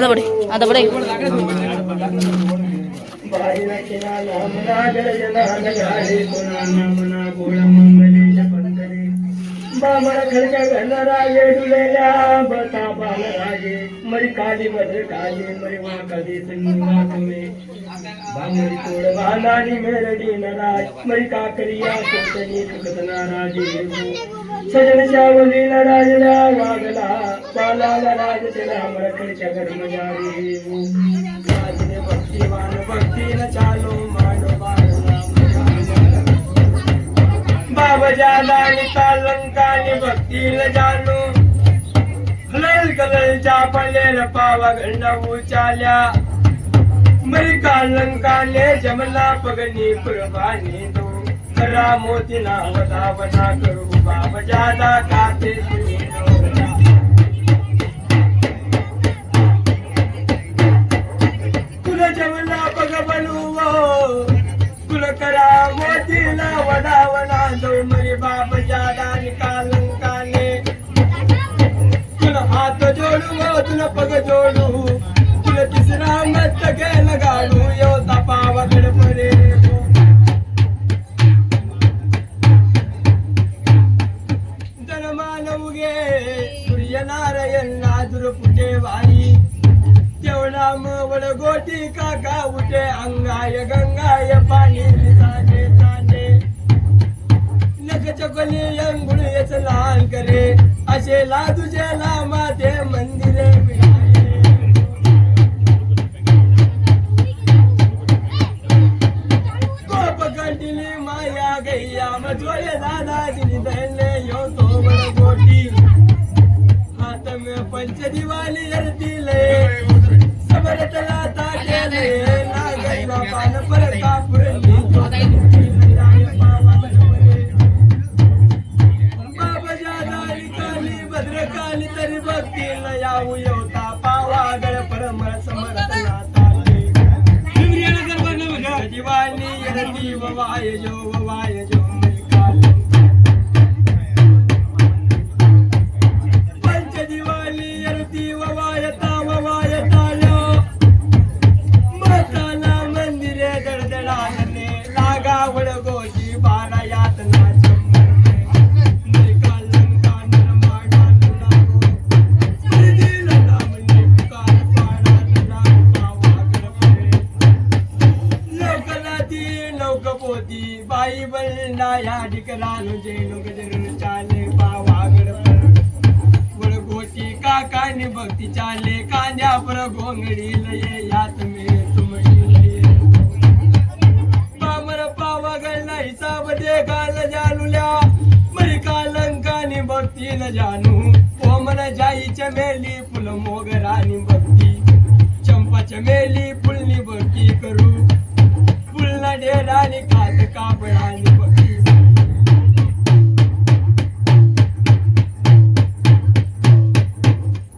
അതവിടെ അതവിടെ बामण खडक्या घनराजे डुलेल्या बता बालराजे मरी काली काली मरी वा कधी सिंगा तुम्ही बांगडी तोड बांधानी मेरडी नराज मरी काकरिया कोटणी सुखत नाराजे. सजन शावली नराजला वागला बालाला राज तिला मर खडक्या घडमजारी भक्ती वान भक्ती न चालो बाबा जादानी तालंकानी भक्तीला जानो हलल कललच्या पल्लेर पावा घंडा उचाल्या. मरी कालंकाने जमला पगनी कुर्बानी दो. करा मोती नाव धावना करू बाबा जादा काते सुनीनो तुला जमला पग बनू हो. तुला करा मोतीला वडावला जाऊ मरी बाप जादा निकालंकाने तुला हात जोडू तुला पग जोडू. अंगुळीच लहान करे. असे ला तुझे whatever. जानू ओमन जाई चमेली फुल मोगरानी भक्ती चंपा चमेली फुलनी भक्ती करू. फुलना डेरानी खात कापडानी भक्ती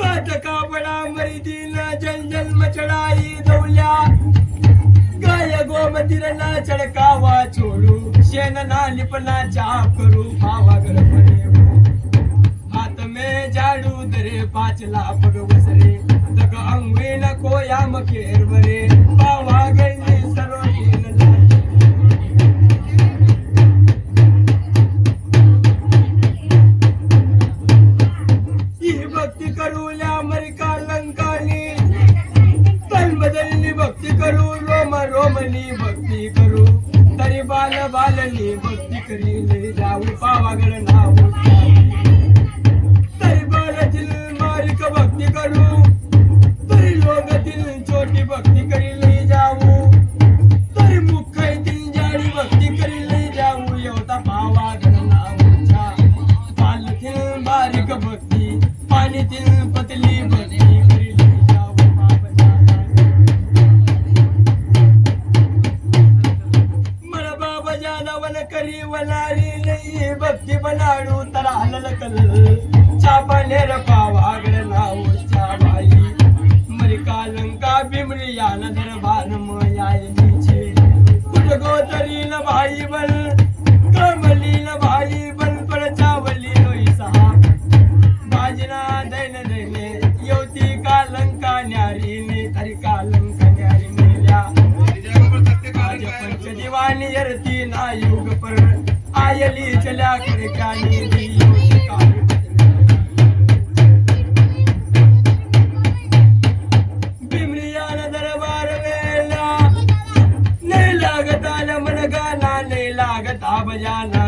काट कापडा मरी दिन जल जल मचड़ाई दौल्या. गाय गोमतीर ना चढकावा छोडू शेण ना लिपना चाप करू भावा गडपणे में झाडू दरे, पाचला पग वसरे। दग अंगवे न कोया मखेर वरे पावा गळली सरोटीन ही भक्ती करूल्या भक्ती पाणी तीन पतली भक्ती mañana.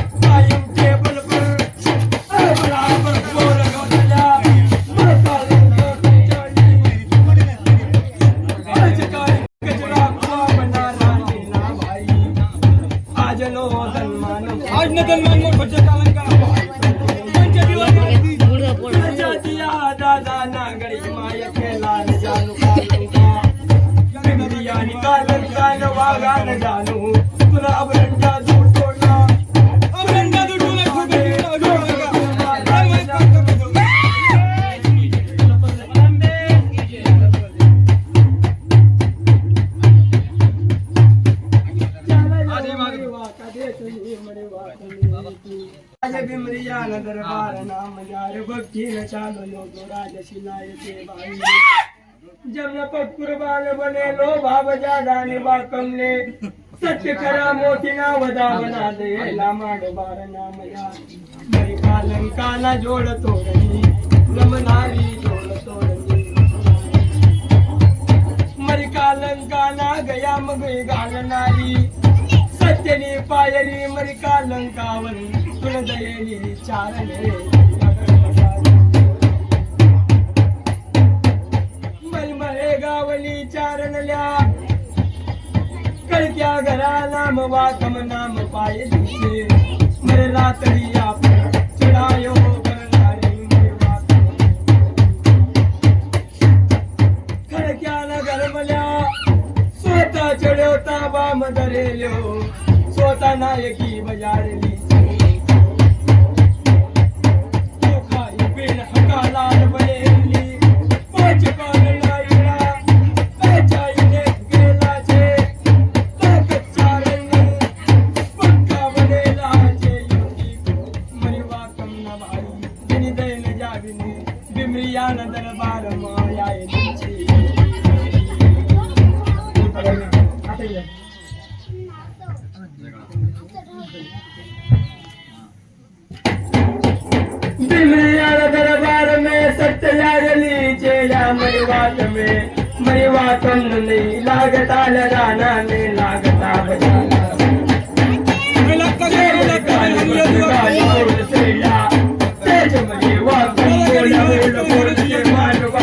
भक्ति न राज शिलाय भाई। जब न कुर्बान बने, लो कमले सत्य खरा मोती ना वदा बना दे लामाड बार जोड़ तोरणी रमनारी जोड़ तोरणी मरी कालन काला गया मग गाल नारी। सत्यनी पायरी मरी कालन कावन तुला दयेली चारणे गावली चारणल्या कळक्या घरा नाम वाकम नाम पाय दिसे मरे रातडी आप चढायो करणारे मरे वाकम खडक्याला गरमल्या स्वतः चढवता बाम धरेल्यो स्वतः नायकी बजारली खाई बिमरियाना दरबार में सत्य लागली चेला मरी बात में मरी बात नहीं लागता लगाना नहीं लागता बजाना गाली बोल सेला, तेज मरी बात बोल बोल बोल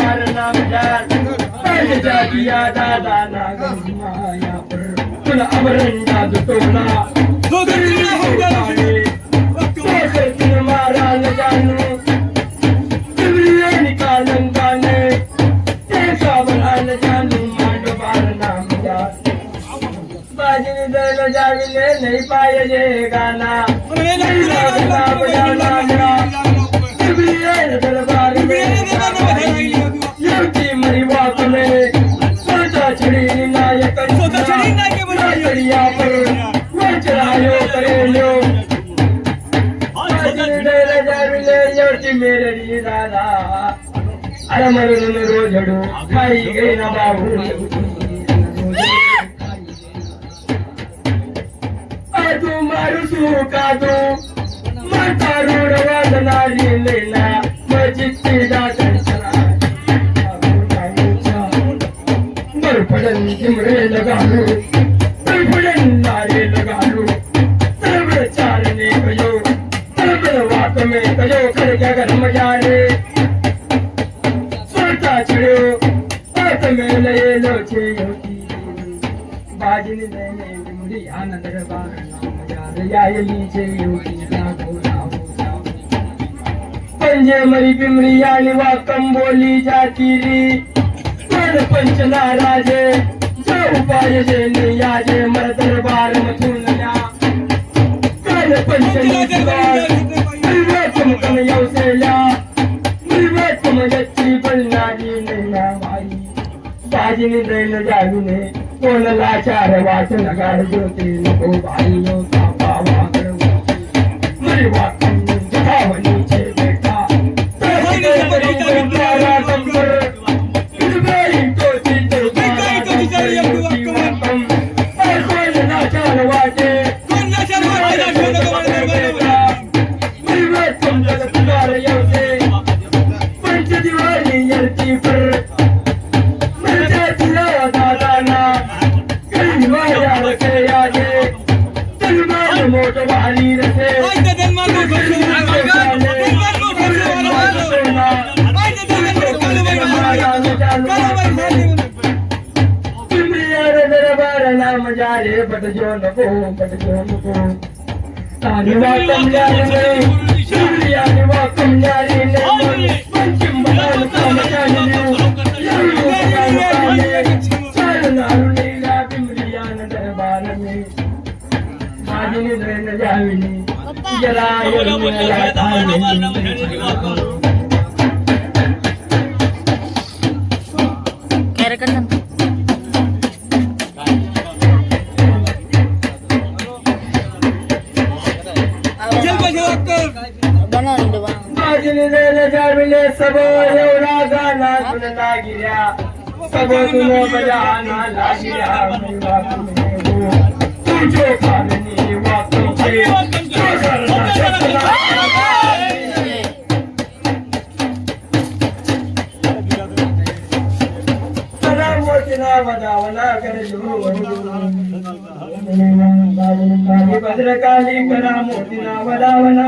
అరమరులను రోజుడు పైగైన బాబు ಅದು ಮರುಸು ಕಾದು ಮಾತಾಡೋಡವಾದ ನಾರಿಯಲ್ಲಿಲ್ಲ ಮಜಿತ್ತಿದ ಬರುಪಡನ್ ತಿಮ್ರೆ ಲಗಾಲು ಬರುಪಡನ್ ನಾರಿ ಲಗಾಲು तरबड़ चारने कयो तरबड़ वाक में कयो कर जगन मजाने చెలయేలో చేయోకి బాజిని దేనేంటి ముడి ఆనందర బాగయాయలి చేయోకి నాకు पंजे मरी बिमरी आली वा कंबोली जाती री पण पंचला राजे जो उपाय जेने याजे मर दरबार मथुन ना पण पंचली दिवार तुम कन यौसेला माझी बैल जाणूने कोणला चार वाट नगार ज्योती नको भाई नो कापा वागळ हरी वाट പതിജോലപ്പൂ പതിജോലപ്പൂ താലിവാക്കം ഞാനില്ലേ താലിവാക്കം ഞാനില്ലേ പഞ്ചും ബലാലത്താണ് ഞാനില്ലേ ജലായ जाविले सबो एवढा गाना सुनला गिऱ्या सबो तुम बजाना लागिया तुझो कालनी वाकुचे जो करना सपना तरा मोठीना वदावना करजो भद्रकाली करा मोठीना वदावना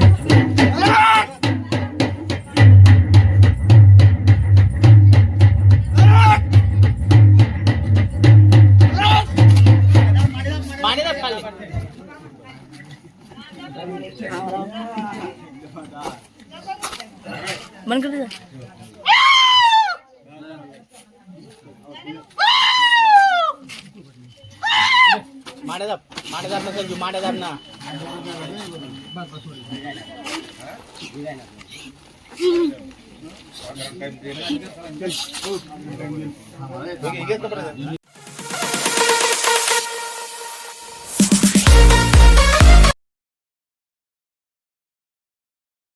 माडेदाब माडेदाब ना संजू माडेदाब ना